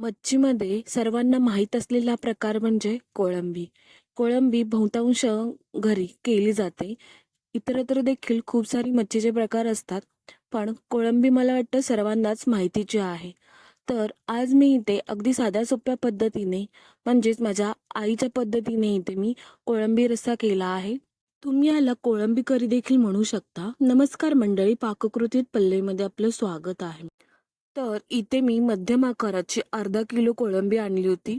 मच्छीमध्ये सर्वांना माहीत असलेला प्रकार म्हणजे कोळंबी. कोळंबी बहुतांश घरी केली जाते. इतरत्र देखील खूप सारी मच्छीचे प्रकार असतात. पण कोळंबी मला वाटतं सर्वांनाच माहितीची आहे. तर आज मी इथे अगदी साध्या सोप्या पद्धतीने म्हणजेच माझ्या आईच्या पद्धतीने इथे मी कोळंबी रस्सा केला आहे. तुम्ही याला कोळंबी करी देखील म्हणू शकता. नमस्कार मंडळी, पाककृतीत पल्लेमध्ये आपलं स्वागत आहे. तर इथे मी मध्यम आकाराची अर्धा किलो कोळंबी आणली होती.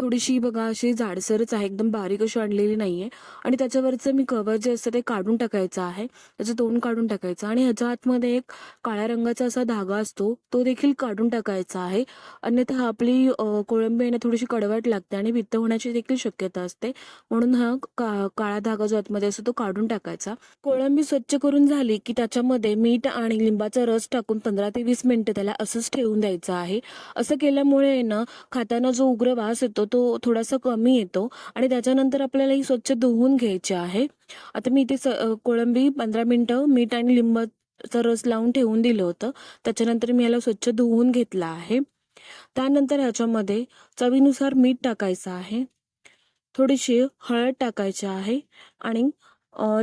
थोडीशी बघा अशी जाडसरच आहे, एकदम बारीक अशी आणलेली नाही आहे आणि त्याच्यावरचं मी कवर जे असतं ते काढून टाकायचं आहे. त्याचं तोंड काढून टाकायचं आणि ह्याच्या आतमध्ये एक काळ्या रंगाचा असा धागा असतो, तो देखील काढून टाकायचा आहे. अन्यथा आपली कोळंबी आहे ना थोडीशी कडवट लागते आणि पित्त होण्याची देखील शक्यता असते. म्हणून हा का काळा धागा जो आतमध्ये असतो तो काढून टाकायचा. कोळंबी स्वच्छ करून झाली की त्याच्यामध्ये मीठ आणि लिंबाचा रस टाकून 15 ते वीस मिनटं त्याला असंच ठेवून द्यायचं आहे. असं केल्यामुळे आहे ना खाताना जो उग्र वास येतो तो थोडासा कमी येतो आणि त्याच्यानंतर आपल्याला ही स्वच्छ धुवून घ्यायची आहे. आता मी इथे स कोळंबी पंधरा मिनटं मीठ आणि लिंबाचा रस लावून ठेवून दिलं होतं. त्याच्यानंतर मी याला स्वच्छ धुवून घेतलं आहे. त्यानंतर ह्याच्यामध्ये चवीनुसार मीठ टाकायचं आहे. थोडीशी हळद टाकायची आहे आणि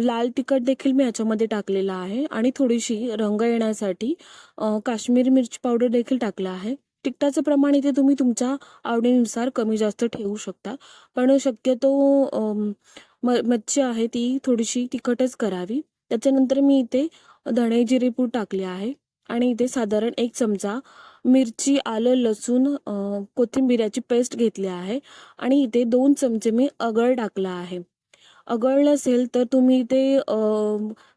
लाल तिखट देखील मी याच्यामध्ये टाकलेलं आहे आणि थोडीशी रंग येण्यासाठी अ, काश्मीरी मिरची पावडर देखील टाकलं आहे. तिखटाचं प्रमाण इथे तुम्ही तुमच्या आवडीनुसार कमी जास्त ठेवू शकता. पण शक्यतो म मच्छी आहे ती थोडीशी तिखटच करावी. त्याच्यानंतर मी इथे धणे जिरेपूड टाकले आहे आणि इथे साधारण एक चमचा मिरची, आलं, लसूण, कोथिंबिऱ्याची पेस्ट घेतली आहे आणि इथे दोन चमचे मी अगळ टाकला आहे. अगळ नसेल तर तुम्ही ते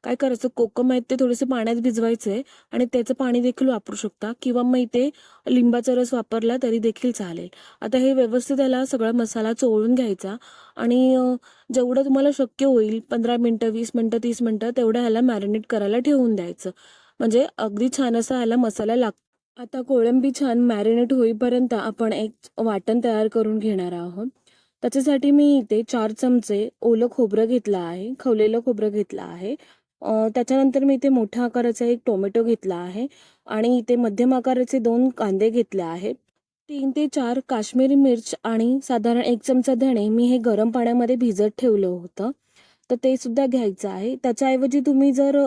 काय करायचं कोकम आहेत ते थोडेसे पाण्यात भिजवायचे आणि त्याचं पाणी देखील वापरू शकता किंवा मग इथे लिंबाचा रस वापरला तरी देखील चालेल. आता हे व्यवस्थित त्याला सगळा मसाला चोळून घ्यायचा आणि जेवढं तुम्हाला शक्य होईल पंधरा मिनटं वीस मिनटं तीस मिनटं तेवढं ह्याला मॅरिनेट करायला ठेवून द्यायचं. म्हणजे अगदी छान असा ह्याला मसाला लागतो. आता कोळंबी छान मॅरिनेट होईपर्यंत आपण एक वाटण तयार करून घेणार आहोत. त्याच्यासाठी मी इथे चार चमचे ओलं खोबरं घेतलं आहे, खवलेलं खोबरं घेतलं आहे. त्याच्यानंतर मी इथे मोठ्या आकाराचा एक टोमॅटो घेतला आहे आणि इथे मध्यम आकाराचे दोन कांदे घेतले आहेत. तीन ते चार काश्मीरी मिर्च आणि साधारण एक चमचा धणे मी हे गरम पाण्यामध्ये भिजत ठेवलं होतं. तर ते सुद्धा घ्यायचं आहे. त्याच्याऐवजी तुम्ही जर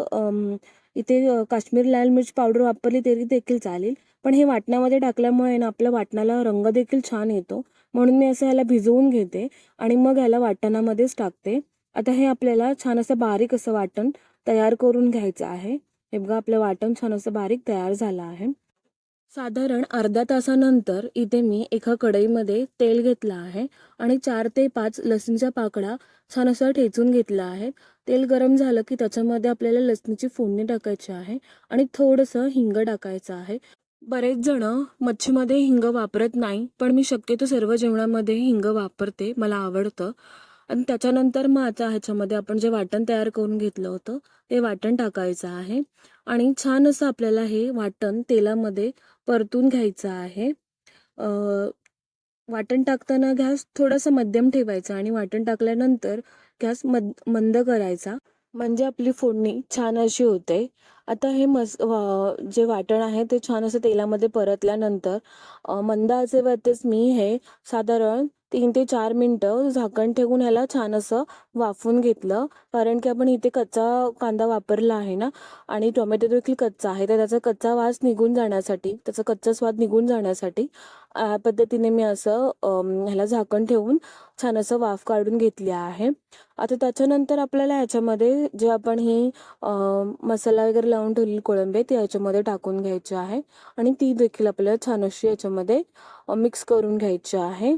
इथे काश्मीर काश्मीरी लाल मिर्च पावडर वापरली तरी देखील चालेल. पण हे वाटणामध्ये टाकल्यामुळे ना आपल्या वाटणाला रंग देखील छान येतो. म्हणून मी असं ह्याला भिजवून घेते आणि मग ह्याला वाटणामध्येच टाकते. आता हे आपल्याला छान असं बारीक असं वाटण तयार करून घ्यायचं आहे. हे बघा आपलं वाटण छान असं बारीक तयार झालं आहे. साधारण अर्ध्या तासानंतर इथे मी एका कढईमध्ये तेल घेतलं आहे आणि चार ते पाच लसूणच्या पाकळ्या छान असं ठेचून घेतलं आहे. तेल गरम झालं की त्याच्यामध्ये आपल्याला लसणीची फोडणी टाकायची आहे आणि थोडंसं हिंग टाकायचं आहे. बरेच जण मच्छीमध्ये हिंग वापरत नाही, पण मी शक्यतो सर्व जेवणामध्ये हिंग वापरते, मला आवडतं. आणि त्याच्यानंतर मग आता ह्याच्यामध्ये आपण जे वाटण तयार करून घेतलं होतं, ते वाटण टाकायचं आहे आणि छान असं आपल्याला हे वाटण तेलामध्ये परतून घ्यायचं आहे. वाटण टाकताना गॅस थोडासा मध्यम ठेवायचा आणि वाटण टाकल्यानंतर गॅस मद मंद करायचा. म्हणजे आपली फोडणी छान अशी होते. आता हे मस वा जे वाटण आहे ते छान असं तेलामध्ये परतल्यानंतर अ, मंद आचेवरतीच मी हे साधारण तीन ते चार मिनटं झाकण ठेवून ह्याला छान असं वाफवून घेतलं. कारण की आपण इथे कच्चा कांदा वापरला आहे ना आणि टोमॅटो देखील कच्चा आहे. तर त्याचा कच्चा वास निघून जाण्यासाठी, त्याचा कच्चा स्वाद निघून जाण्यासाठी या पद्धतीने मी असं ह्याला झाकण ठेवून छान असं वाफ काढून घेतली आहे. आता त्याच्यानंतर आपल्याला ह्याच्यामध्ये जे आपण ही मसाला वगैरे लावून ठेवलेली कोळंबी ती ह्याच्यामध्ये टाकून घ्यायची आहे आणि ती देखील आपल्याला छान अशी याच्यामध्ये मिक्स करून घ्यायची आहे.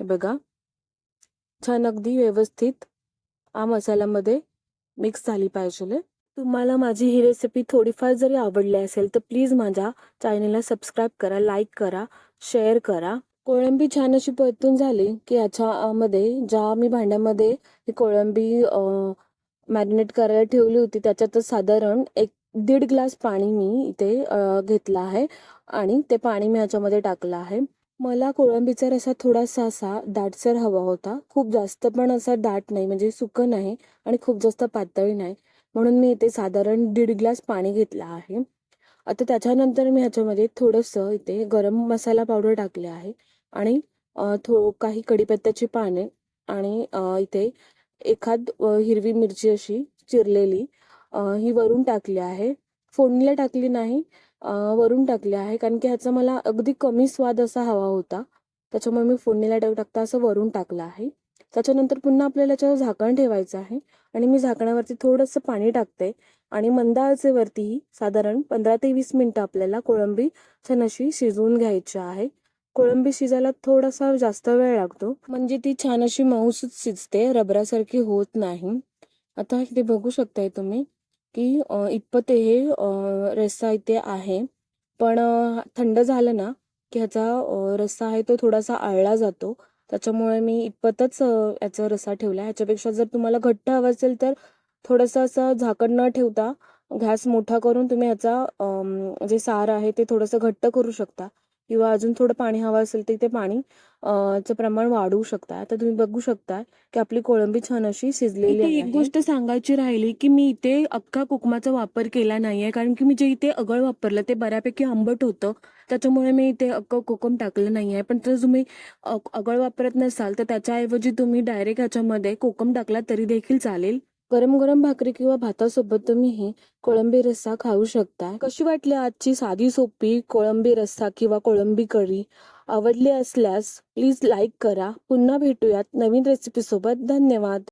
हे बघा. छान अगदी व्यवस्थित हा मसाल्यामध्ये मिक्स झाली पाहिजे. तुम्हाला माझी ही रेसिपी थोडीफार जरी आवडली असेल तर प्लीज माझ्या चॅनलला सबस्क्राईब करा, लाईक करा, शेअर करा. कोळंबी छान अशी परतून झाली की याच्यामध्ये ज्या मी भांड्यामध्ये ही कोळंबी मॅरिनेट करायला ठेवली होती त्याच्यातच साधारण एक दीड ग्लास पाणी मी इथे घेतलं आहे आणि ते पाणी मी ह्याच्यामध्ये टाकलं आहे. मला कोळंबीचा रस्सा थोडासा असा दाटसर हवा होता. खूप जास्त पण असा दाट नाही म्हणजे सुकं नाही आणि खूप जास्त पातळी नाही. म्हणून मी इथे साधारण दीड ग्लास पाणी घेतलं आहे. आता त्याच्यानंतर मी ह्याच्यामध्ये थोडंसं इथे गरम मसाला पावडर टाकले आहे आणि अ, थो काही कढीपत्त्याची पाने आणि अ, इथे एखाद अ, हिरवी मिरची अशी चिरलेली अ, ही वरून टाकली आहे फोडणीला टाकली नाही वरून टाकले आहे. कारण की ह्याचा मला अगदी कमी स्वाद असा हवा होता. त्याच्यामुळे मी फोडणीला टाक टाकता असं वरून टाकलं आहे. त्याच्यानंतर पुन्हा आपल्याला याच्यावर झाकण ठेवायचं आहे. आणि मी झाकणावरती थोडंसं पाणी टाकते. आणि मंद आचेवरती साधारण पंधरा ते वीस मिनटं आपल्याला कोळंबी छान अशी शिजवून घ्यायची आहे. कोळंबी शिजायला थोडासा जास्त वेळ लागतो. म्हणजे ती छान अशी मऊसूत शिजते. रबरासारखी होत नाही. आता इथे बघू शकताय तुम्ही. की अ, इतपत हे रस्सा इथे आहे. पण थंड झालं ना की ह्याचा रस्सा आहे तो थोडासा आळला जातो. त्याच्यामुळे मी इतपतच याचा रस्सा ठेवला ह्याच्यापेक्षा जर तुम्हाला घट्ट हवं असेल तर थोडंसं असं झाकण न ठेवता गॅस मोठा करून तुम्ही ह्याचा जे सार आहे ते थोडंसं घट्ट करू शकता. किंवा अजून थोडं पाणी हवं असेल तर ते पाणी चं प्रमाण वाढवू शकता. आता तुम्ही बघू शकता की आपली कोळंबी छान अशी शिजलेली आहे एक गोष्ट सांगायची राहिली की मी इथे अख्खा कोकमाचा वापर केला नाहीये. कारण की मी जे इथे अगळ वापरलं ते बऱ्यापैकी आंबट होतं. त्याच्यामुळे मी इथे अख्खं कोकम टाकलं नाहीये. पण जर तुम्ही अगळ वापरत नसाल तर त्याच्याऐवजी तुम्ही डायरेक्ट ह्याच्यामध्ये कोकम टाकला तरी देखील चालेल. गरम गरम भाकरी किंवा भातासोबत तुम्ही ही कोळंबी रस्सा खाऊ शकता. कशी वाटली आजची साधी सोपी कोळंबी रस्सा किंवा कोळंबी कढी आवडली असल्यास प्लीज लाईक करा. पुन्हा भेटूयात नवीन रेसिपी सोबत. धन्यवाद.